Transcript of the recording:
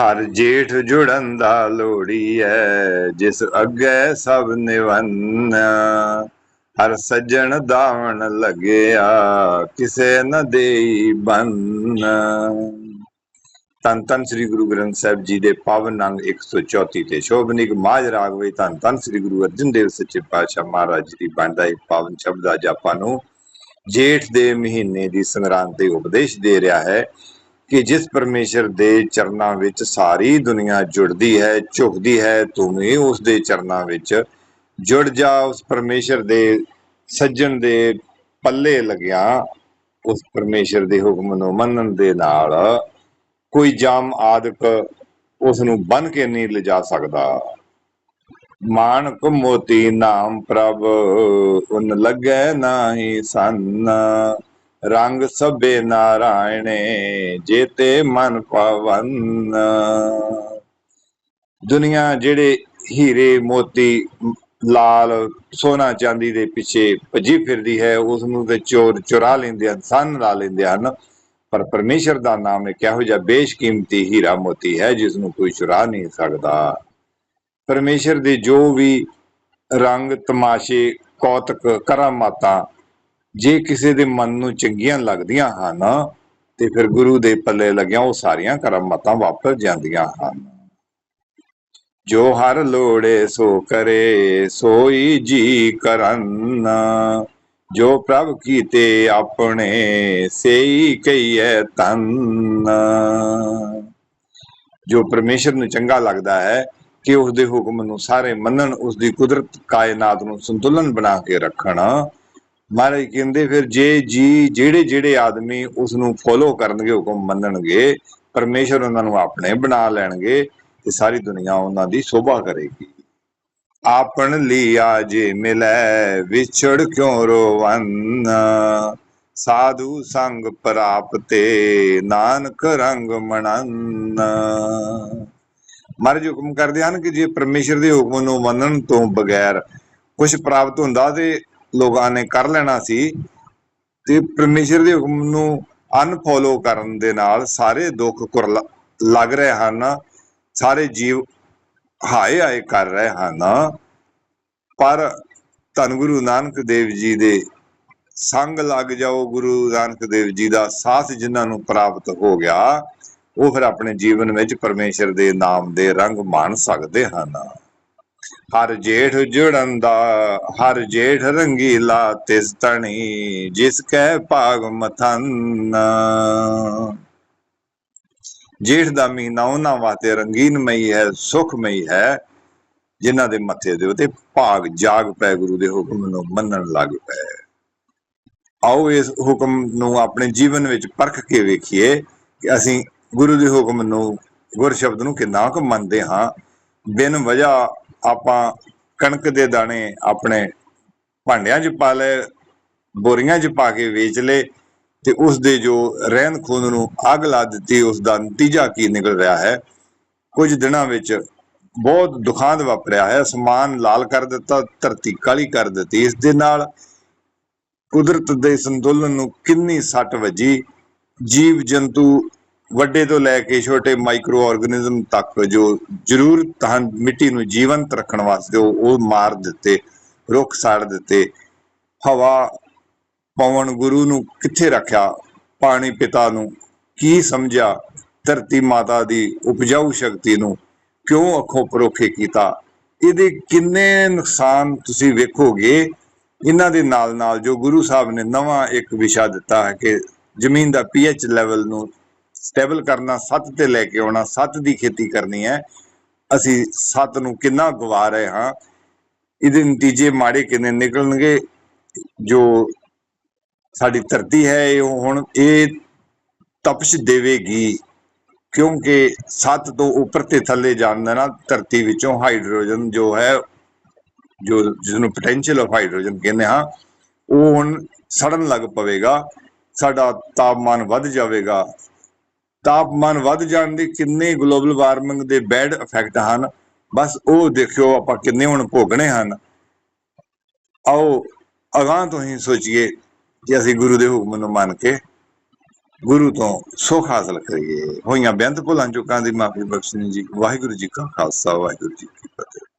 ਹਰ ਜੇਠ ਜੁੜਨ ਦਾ ਲੋੜੀ ਐ, ਜਿਸ ਅੱਗੇ ਸਭ ਨਿਵੰਨ। ਹਰ ਸੱਜਣ ਦਾਵਣ ਲੱਗਿਆ, ਕਿਸੇ ਨ ਦੇਈ ਬੰਨ। ਤਨ ਤਨ ਸ੍ਰੀ ਗੁਰੂ ਗ੍ਰੰਥ ਸਾਹਿਬ ਜੀ ਦੇ ਪਾਵਨ ਅੰਗ 134 ਤੇ ਸ਼ੋਭਨਿਕ ਮਾਜ ਰਾਗ ਵਿੱਚ ਤਨ ਤਨ ਸ੍ਰੀ ਗੁਰੂ ਅਰਜਨ ਦੇਵ ਸੱਚੇ ਪਾਤਸ਼ਾਹ ਮਹਾਰਾਜ ਜੀ ਦੀ ਬਣਦਾ ਇਹ ਪਾਵਨ ਸ਼ਬਦ ਅੱਜ ਆਪਾਂ ਨੂੰ ਜੇਠ ਦੇ ਮਹੀਨੇ ਦੀ ਸੰਗਰਾਂਦ ਤੇ ਉਪਦੇਸ਼ ਦੇ ਰਿਹਾ ਹੈ। ਕਿ ਜਿਸ ਪਰਮੇਸ਼ਰ ਦੇ ਚਰਨਾਂ ਵਿੱਚ ਸਾਰੀ ਦੁਨੀਆ ਜੁੜਦੀ ਹੈ, ਝੁਕਦੀ ਹੈ, ਤੂੰ ਵੀ ਉਸ ਦੇ ਚਰਨਾਂ ਵਿੱਚ ਜੁੜ ਜਾ, ਉਸ ਪਰਮੇਸ਼ਰ ਦੇ ਸੱਜਣ ਦੇ ਪੱਲੇ ਲੱਗਿਆ, ਉਸ ਪਰਮੇਸ਼ਰ ਦੇ ਹੁਕਮ ਨੂੰ ਮੰਨਣ ਦੇ ਨਾਲ ਕੋਈ ਜਾਮ ਆਦਿਕ ਉਸ ਨੂੰ ਬੰਨ ਕੇ ਨਹੀਂ ਲਿਜਾ ਸਕਦਾ। ਮਾਨਕ ਮੋਤੀ ਨਾਮ ਪ੍ਰਭ, ਉਨ ਲੱਗੈ ਨਾਹੀ ਸੰਨ। ਰੰਗ ਸਭੇ ਨਾਰਾਇਣੇ, ਜੇਤੇ ਮਨ ਪਵਨ। ਦੁਨੀਆ ਜਿਹੜੇ ਹੀਰੇ, ਮੋਤੀ, ਲਾਲ, ਸੋਨਾ ਚਾਂਦੀ ਦੇ ਪਿੱਛੇ ਭੱਜੀ ਫਿਰਦੀ ਹੈ ਉਸ ਨੂੰ ਤੇ ਚੋਰ ਚੁਰਾ ਲੈਂਦੇ ਹਨ, ਸੰਨ ਲਾ ਲੈਂਦੇ ਹਨ। ਪਰ ਪਰਮੇਸ਼ਰ ਦਾ ਨਾਮ ਇੱਕ ਇਹੋ ਜਿਹਾ ਬੇਸ਼ਕੀਮਤੀ ਹੀਰਾ ਮੋਤੀ ਹੈ ਜਿਸ ਨੂੰ ਕੋਈ ਚੁਰਾ ਨਹੀਂ ਸਕਦਾ। ਪਰਮੇਸ਼ਰ ਦੇ ਜੋ ਵੀ ਰੰਗ, ਤਮਾਸ਼ੇ, ਕੌਤਕ, ਕਰਾਮਾਤਾਂ ਜੇ ਕਿਸੇ ਦੇ ਮਨ ਨੂੰ ਚੰਗੀਆਂ ਲੱਗਦੀਆਂ ਹਨ, ਤੇ ਫਿਰ ਗੁਰੂ ਦੇ ਪੱਲੇ ਲੱਗਿਆ ਉਹ ਸਾਰੀਆਂ ਕਰਾਮਾਤਾਂ ਵਾਪਸ ਜਾਂਦੀਆਂ ਹਨ। ਜੋ ਹਰ ਲੋੜੇ ਸੋ ਕਰੇ, ਸੋਈ ਜੀ ਕਰਨ। ਜੋ ਪ੍ਰਭ ਕੀਤੇ ਆਪਣੇ, ਸੇਈ ਕਈਐ ਤਨ। ਜੋ ਪਰਮੇਸ਼ਰ ਨੂੰ ਚੰਗਾ ਲੱਗਦਾ ਹੈ, ਕਿ ਉਸ ਦੇ ਹੁਕਮ ਨੂੰ ਸਾਰੇ ਮੰਨਣ ਉਸ ਦੀ ਕੁਦਰਤ ਕਾਇਨਾਤ ਨੂੰ ਸੰਤੁਲਨ ਬਣਾ ਕੇ ਰੱਖਣ। ਮਹਾਰਾਜ ਕਹਿੰਦੇ ਫਿਰ ਜੇ ਜੀ, ਜਿਹੜੇ ਜਿਹੜੇ ਆਦਮੀ ਉਸ ਨੂੰ ਫੋਲੋ ਕਰਨਗੇ, ਹੁਕਮ ਮੰਨਣਗੇ, ਪਰਮੇਸ਼ਰ ਉਹਨਾਂ ਨੂੰ ਆਪਣੇ ਬਣਾ ਲੈਣਗੇ ਤੇ ਸਾਰੀ ਦੁਨੀਆ ਉਹਨਾਂ ਦੀ ਸੋਭਾ ਕਰੇਗੀ। ਆਪਨ ਲਿਆ ਜੇ ਮਿਲੈ, ਵਿਛੜ ਕਿਉ ਰੋਵਨ? ਸਾਧੂ ਸੰਗ ਪ੍ਰਾਪਤੇ, ਨਾਨਕ ਰੰਗ ਮਣਨ। ਮਹਾਰਾਜ ਹੁਕਮ ਕਰਦੇ ਹਨ ਕਿ ਜੇ ਪਰਮੇਸ਼ਰ ਦੇ ਹੁਕਮ ਨੂੰ ਮੰਨਣ ਤੋਂ ਬਗੈਰ ਕੁਝ ਪ੍ਰਾਪਤ ਹੁੰਦਾ ਤੇ ਲੋਕਾਂ ਨੇ ਕਰ ਲੈਣਾ ਸੀ ਤੇ ਪਰਮੇਸ਼ਰ ਦੇ ਹੁਕਮ ਨੂੰ ਅਨਫੋਲੋ ਕਰਨ ਦੇ ਨਾਲ ਸਾਰੇ ਦੁੱਖ ਲੱਗ ਰਹੇ ਹਨ, ਸਾਰੇ ਜੀਵ ਹਾਏ ਹਾਏ ਕਰ ਰਹੇ ਹਨ। ਪਰ ਧੰਨ ਗੁਰੂ ਨਾਨਕ ਦੇਵ ਜੀ ਦੇ ਸੰਗ ਲੱਗ ਜਾਓ, ਗੁਰੂ ਨਾਨਕ ਦੇਵ ਜੀ ਦਾ ਸਾਥ ਜਿਨ੍ਹਾਂ ਨੂੰ ਪ੍ਰਾਪਤ ਹੋ ਗਿਆ, ਉਹ ਫਿਰ ਆਪਣੇ ਜੀਵਨ ਵਿੱਚ ਪਰਮੇਸ਼ਰ ਦੇ ਨਾਮ ਦੇ ਰੰਗ ਮਾਣ ਸਕਦੇ ਹਨ। ਹਰ ਜੇਠ ਜੁੜਨ ਦਾ ਹਰ ਜੇਠ ਰੰਗੀਲਾ ਤਿਸ ਤਣੀ, ਜਿਸ ਕੈ ਭਾਗ ਮਥਨ। ਜੇਠ ਦਾ ਮਹੀਨਾ ਉਹਨਾਂ ਵਾਸਤੇ ਰੰਗੀਨਮਈ ਹੈ ਸੁਖਮਈ ਹੈ, ਜਿਨ੍ਹਾਂ ਦੇ ਮੱਥੇ ਦੇ ਉਤੇ ਭਾਗ ਜਾਗ ਪੈ ਗੁਰੂ ਦੇ ਹੁਕਮ ਨੂੰ ਮੰਨਣ ਲੱਗ ਪਏ ਆਓ ਇਸ ਹੁਕਮ ਨੂੰ ਆਪਣੇ ਜੀਵਨ ਵਿੱਚ ਪਰਖ ਕੇ ਵੇਖੀਏ ਕਿ ਅਸੀਂ ਗੁਰੂ ਦੇ ਹੁਕਮ ਨੂੰ ਗੁਰ ਸ਼ਬਦ ਨੂੰ ਕਿੰਨਾ ਕੁ ਮੰਨਦੇ ਹਾਂ। ਬਿਨ ਵਜ੍ਹਾ ਆਪਾਂ ਕਣਕ ਦੇ ਦਾਣੇ ਆਪਣੇ ਭਾਂਡਿਆਂ 'ਚ ਪਾ ਲਏ, ਬੋਰੀਆਂ 'ਚ ਪਾ ਕੇ ਵੇਚ ਲਏ ਤੇ ਉਸ ਦੇ ਜੋ ਰਹਿਣ ਖੂਨ ਨੂੰ ਅੱਗ ਲਾ ਦਿੱਤੀ ਉਸ ਦਾ ਨਤੀਜਾ ਕੀ ਨਿਕਲ ਰਿਹਾ ਹੈ? ਕੁਝ ਦਿਨਾਂ ਵਿੱਚ ਬਹੁਤ ਦੁਖਾਂਤ ਵਾਪਰਿਆ ਹੈ। ਅਸਮਾਨ ਲਾਲ ਕਰ ਦਿੱਤਾ, ਧਰਤੀ ਕਾਲੀ ਕਰ ਦਿੱਤੀ। ਇਸ ਦੇ ਨਾਲ ਕੁਦਰਤ ਦੇ ਸੰਤੁਲਨ ਨੂੰ ਕਿੰਨੀ ਸੱਟ ਵੱਜੀ? ਜੀਵ ਜੰਤੂ ਵੱਡੇ ਤੋਂ ਲੈ ਕੇ ਛੋਟੇ ਮਾਈਕਰੋ ਆਰਗੇਨਿਜ਼ਮ ਤੱਕ ਜੋ ਜ਼ਰੂਰਤ ਹਨ ਮਿੱਟੀ ਨੂੰ ਜੀਵੰਤ ਰੱਖਣ ਵਾਸਤੇ ਉਹ ਮਾਰ ਦਿੱਤੇ, ਰੁੱਖ ਸਾੜ ਦਿੱਤੇ, ਹਵਾ, ਪਵਨ, ਗੁਰੂ ਨੂੰ ਕਿੱਥੇ ਰੱਖਿਆ, ਪਾਣੀ ਪਿਤਾ ਨੂੰ ਕੀ ਸਮਝਿਆ, ਧਰਤੀ ਮਾਤਾ ਦੀ ਉਪਜਾਊ ਸ਼ਕਤੀ ਨੂੰ ਕਿਉਂ ਅੱਖੋਂ ਪਰੋਖੇ ਕੀਤਾ, ਇਹਦੇ ਕਿੰਨੇ ਨੁਕਸਾਨ ਤੁਸੀਂ ਵੇਖੋਗੇ, ਇਹਨਾਂ ਦੇ ਨਾਲ ਨਾਲ ਜੋ ਗੁਰੂ ਸਾਹਿਬ ਨੇ ਨਵਾਂ ਇੱਕ ਵਿਸ਼ਾ ਦਿੱਤਾ ਹੈ ਕਿ ਜ਼ਮੀਨ ਦਾ ਪੀਐਚ ਲੈਵਲ ਨੂੰ ਸਟੇਬਲ ਕਰਨਾ, ਸੱਤ ਤੇ ਲੈ ਕੇ ਆਉਣਾ, ਸੱਤ ਦੀ ਖੇਤੀ ਕਰਨੀ ਹੈ। ਅਸੀਂ ਸੱਤ ਨੂੰ ਕਿੰਨਾ ਗਵਾ ਰਹੇ ਹਾਂ, ਇਹਦੇ ਨਤੀਜੇ ਮਾੜੇ ਕਿੰਨੇ ਨਿਕਲਣਗੇ, ਜੋ ਸਾਡੀ ਧਰਤੀ ਹੈ ਇਹ ਹੁਣ ਇਹ ਤਪਸ਼ ਦੇਵੇਗੀ, ਕਿਉਂਕਿ ਸੱਤ ਤੋਂ ਉੱਪਰ ਤੇ ਥੱਲੇ ਜਾਣ ਦੇ ਨਾਲ ਧਰਤੀ ਵਿੱਚੋਂ ਹਾਈਡਰੋਜਨ ਜੋ ਹੈ, ਜੋ ਜਿਸ ਨੂੰ ਪੋਟੈਂਸ਼ੀਅਲ ਆਫ ਹਾਈਡਰੋਜਨ ਕਹਿੰਦੇ ਹਾਂ, ਉਹ ਹੁਣ ਸੜਨ ਲੱਗ ਪਵੇਗਾ, ਸਾਡਾ ਤਾਪਮਾਨ ਵੱਧ ਜਾਵੇਗਾ ਤਾਪਮਾਨ ਵੱਧ ਜਾਣ ਦੇ ਕਿੰਨੇ ਗਲੋਬਲ ਵਾਰਮਿੰਗ ਦੇ ਬੈਡ ਇਫੈਕਟ ਹਨ? ਬਸ ਉਹ ਦੇਖਿਓ ਆਪਾਂ ਕਿੰਨੇ ਹੁਣ ਭੋਗਣੇ ਹਨ। ਆਓ, ਅਗਾਹ ਤੋਂ ਹੀ ਸੋਚੀਏ ਕਿ ਅਸੀਂ ਗੁਰੂ ਦੇ ਹੁਕਮ ਨੂੰ ਮੰਨ ਕੇ ਗੁਰੂ ਤੋਂ ਸੁਖ ਹਾਸਲ ਕਰੀਏ। ਹੋਈਆਂ ਬੇਅੰਤ ਭੁੱਲਾਂ ਚੁੱਕਾਂ ਦੀ ਮਾਫੀ ਬਖਸ਼ਣੀ ਜੀ। ਵਾਹਿਗੁਰੂ ਜੀ ਕਾ ਖਾਲਸਾ, ਵਾਹਿਗੁਰੂ ਜੀ ਕੀ ਫਤਿਹ।